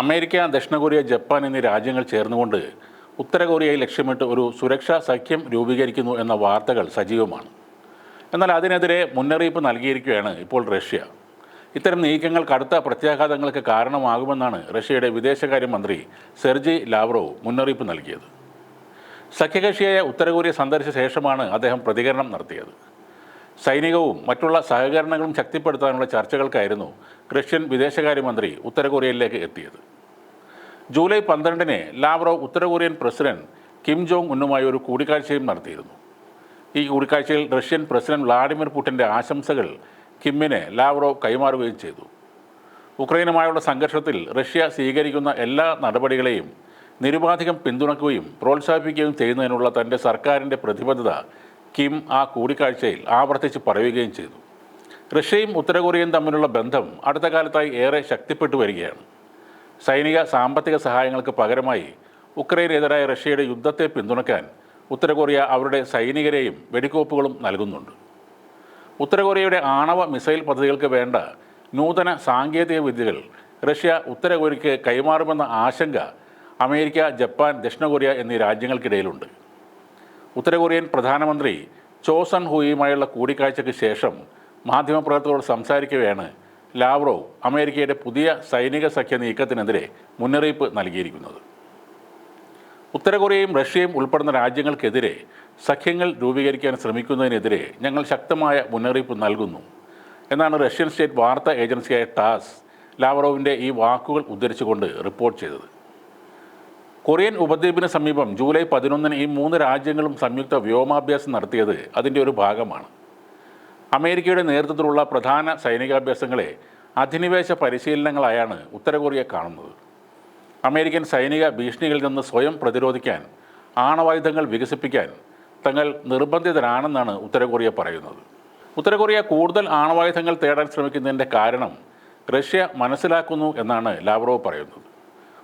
America ദക്ഷിണ Korea Japan എന്നീ രാജ്യങ്ങൾ ചേർന്നുകൊണ്ട് ഉത്തര കൊറിയയെ ലക്ഷ്യമിട്ട് ഒരു സുരക്ഷാ സഖ്യം രൂപീകരിക്കുന്നു എന്ന വാർത്തകൾ സജീവമാണ്. എന്നാൽ അതിനെതിരെ മുന്നറിയിപ്പ് നൽകിയിരിക്കുകയാണ് ഇപ്പോൾ റഷ്യ. ഇത്തരം നീക്കങ്ങൾ കടുത്ത പ്രത്യാഘാതങ്ങൾക്ക് കാരണമാകുമെന്നാണ് റഷ്യയുടെ വിദേശകാര്യമന്ത്രി സെർജി ലാവ്റോവ് മുന്നറിയിപ്പ് നൽകിയത്. സഖ്യകക്ഷിയായ ഉത്തര കൊറിയ സന്ദർശിച്ച ശേഷമാണ് അദ്ദേഹം പ്രതികരണം നടത്തിയത്. സൈനികവും മറ്റുള്ള സഹകരണങ്ങളും ശക്തിപ്പെടുത്താനുള്ള ചർച്ചകൾക്കായിരുന്നു റഷ്യൻ വിദേശകാര്യമന്ത്രി ഉത്തര കൊറിയയിലേക്ക് എത്തിയത്. ജൂലൈ പന്ത്രണ്ടിന് ലാവ്റോവ് ഉത്തര കൊറിയൻ പ്രസിഡന്റ് കിം ജോങ് ഉന്നുമായി ഒരു കൂടിക്കാഴ്ചയും നടത്തിയിരുന്നു. ഈ കൂടിക്കാഴ്ചയിൽ റഷ്യൻ പ്രസിഡന്റ് വ്ളാഡിമിർ പുടിന്റെ ആശംസകൾ കിമ്മിനെ ലാവ്റോവ് കൈമാറുകയും ചെയ്തു. ഉക്രൈനുമായുള്ള സംഘർഷത്തിൽ റഷ്യ സ്വീകരിക്കുന്ന എല്ലാ നടപടികളെയും നിരുപാധികം പിന്തുണക്കുകയും പ്രോത്സാഹിപ്പിക്കുകയും ചെയ്യുന്നതിനുള്ള തന്റെ സർക്കാരിന്റെ പ്രതിബദ്ധത കിം ആ കൂടിക്കാഴ്ചയിൽ ആവർത്തിച്ച് പറയുകയും ചെയ്തു. റഷ്യയും ഉത്തര കൊറിയയും തമ്മിലുള്ള ബന്ധം അടുത്ത കാലത്തായി ഏറെ ശക്തിപ്പെട്ടു വരികയാണ്. സൈനിക സാമ്പത്തിക സഹായങ്ങൾക്ക് പകരമായി ഉക്രൈനെതിരായ റഷ്യയുടെ യുദ്ധത്തെ പിന്തുണയ്ക്കാൻ ഉത്തരകൊറിയ അവരുടെ സൈനികരെയും വെടിക്കോപ്പുകളും നൽകുന്നുണ്ട്. ഉത്തരകൊറിയയുടെ ആണവ മിസൈൽ പദ്ധതികൾക്ക് വേണ്ട നൂതന സാങ്കേതിക വിദ്യകൾ റഷ്യ ഉത്തരകൊറിയയ്ക്ക് കൈമാറുമെന്ന ആശങ്ക അമേരിക്ക ജപ്പാൻ ദക്ഷിണ കൊറിയ എന്നീ രാജ്യങ്ങൾക്കിടയിലുണ്ട്. ഉത്തരകൊറിയൻ പ്രധാനമന്ത്രി ചോസൺ ഹുയിയുമായുള്ള കൂടിക്കാഴ്ചയ്ക്ക് ശേഷം മാധ്യമപ്രവർത്തകരോട് സംസാരിക്കവെയാണ് ലാവ്റോവ് അമേരിക്കയുടെ പുതിയ സൈനിക സഖ്യ നീക്കത്തിനെതിരെ മുന്നറിയിപ്പ് നൽകിയിരിക്കുന്നത്. ഉത്തര കൊറിയയും റഷ്യയും ഉൾപ്പെടുന്ന രാജ്യങ്ങൾക്കെതിരെ സഖ്യങ്ങൾ രൂപീകരിക്കാൻ ശ്രമിക്കുന്നതിനെതിരെ ഞങ്ങൾ ശക്തമായ മുന്നറിയിപ്പ് നൽകുന്നു. എന്നാണ് റഷ്യൻ സ്റ്റേറ്റ് വാർത്താ ഏജൻസിയായ ടാസ് ലാവറോവിന്റെ ഈ വാക്കുകൾ ഉദ്ധരിച്ചുകൊണ്ട് റിപ്പോർട്ട് ചെയ്തത്. കൊറിയൻ ഉപദ്വീപിന് സമീപം ജൂലൈ പതിനൊന്നിന് ഈ മൂന്ന് രാജ്യങ്ങളും സംയുക്ത വ്യോമാഭ്യാസം നടത്തിയത് അതിന്റെ ഒരു ഭാഗമാണ്. അമേരിക്കയുടെ നേതൃത്വത്തിലുള്ള പ്രധാന സൈനികാഭ്യാസങ്ങളെ അധിനിവേശ പരിശീലനങ്ങളായാണ് ഉത്തര കൊറിയ കാണുന്നത്. അമേരിക്കൻ സൈനിക ഭീഷണികളിൽ നിന്ന് സ്വയം പ്രതിരോധിക്കാൻ ആണവായുധങ്ങൾ വികസിപ്പിക്കാൻ തങ്ങൾ നിർബന്ധിതരാണെന്നാണ് ഉത്തര കൊറിയ പറയുന്നത്. ഉത്തര കൊറിയ കൂടുതൽ ആണവായുധങ്ങൾ തേടാൻ ശ്രമിക്കുന്നതിന്റെ കാരണം റഷ്യ മനസ്സിലാക്കുന്നു എന്നാണ് ലാവ്റോവ് പറയുന്നത്.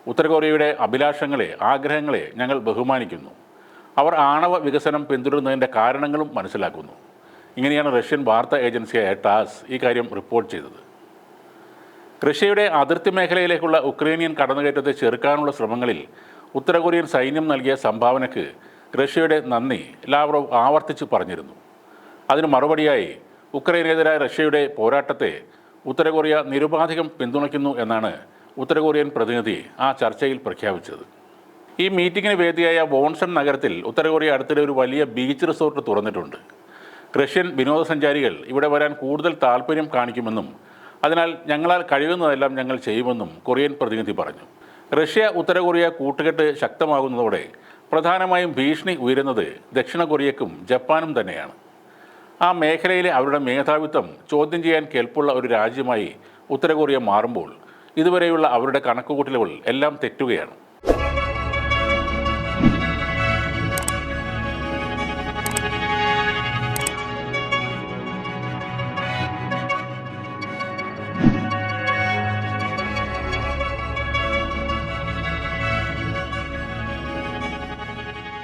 ഉത്തര കൊറിയയുടെ അഭിലാഷങ്ങളെ ആഗ്രഹങ്ങളെ ഞങ്ങൾ ബഹുമാനിക്കുന്നു. അവർ ആണവ വികസനം പിന്തുടരുന്നതിന്റെ കാരണങ്ങളും മനസ്സിലാക്കുന്നു. ഇങ്ങനെയാണ് റഷ്യൻ വാർത്താ ഏജൻസിയായ ടാസ് ഈ കാര്യം റിപ്പോർട്ട് ചെയ്തത്. റഷ്യയുടെ അതിർത്തി മേഖലയിലേക്കുള്ള ഉക്രൈനിയൻ കടന്നുകയറ്റത്തെ ചെറുക്കാനുള്ള ശ്രമങ്ങളിൽ ഉത്തര കൊറിയൻ സൈന്യം നൽകിയ സംഭാവനയ്ക്ക് റഷ്യയുടെ നന്ദി ലാവ്റോവ് ആവർത്തിച്ച് പറഞ്ഞിരുന്നു. അതിന് മറുപടിയായി ഉക്രൈനെതിരായ റഷ്യയുടെ പോരാട്ടത്തെ ഉത്തര കൊറിയ നിരുപാധികം പിന്തുണയ്ക്കുന്നു എന്നാണ് ഉത്തര കൊറിയൻ പ്രതിനിധി ആ ചർച്ചയിൽ പ്രഖ്യാപിച്ചത്. ഈ മീറ്റിങ്ങിന് വേദിയായ വോൺസൺ നഗരത്തിൽ ഉത്തര കൊറിയ അടുത്തിടെ ഒരു വലിയ ബീച്ച് റിസോർട്ട് തുറന്നിട്ടുണ്ട്. റഷ്യൻ വിനോദസഞ്ചാരികൾ ഇവിടെ വരാൻ കൂടുതൽ താല്പര്യം കാണിക്കുമെന്നും അതിനാൽ ഞങ്ങളാൽ കഴിയുന്നതെല്ലാം ഞങ്ങൾ ചെയ്യുമെന്നും കൊറിയൻ പ്രതിനിധി പറഞ്ഞു. റഷ്യ ഉത്തര കൊറിയ കൂട്ടുകെട്ട് ശക്തമാകുന്നതോടെ പ്രധാനമായും ഭീഷണി ഉയരുന്നത് ദക്ഷിണ കൊറിയക്കും ജപ്പാനും തന്നെയാണ്. ആ മേഖലയിലെ അവരുടെ മേധാവിത്വം ചോദ്യം ചെയ്യാൻ കേൾപ്പുള്ള ഒരു രാജ്യമായി ഉത്തര കൊറിയ മാറുമ്പോൾ ഇതുവരെയുള്ള അവരുടെ കണക്കുകൂട്ടലുകൾ എല്ലാം തെറ്റുകയാണ്.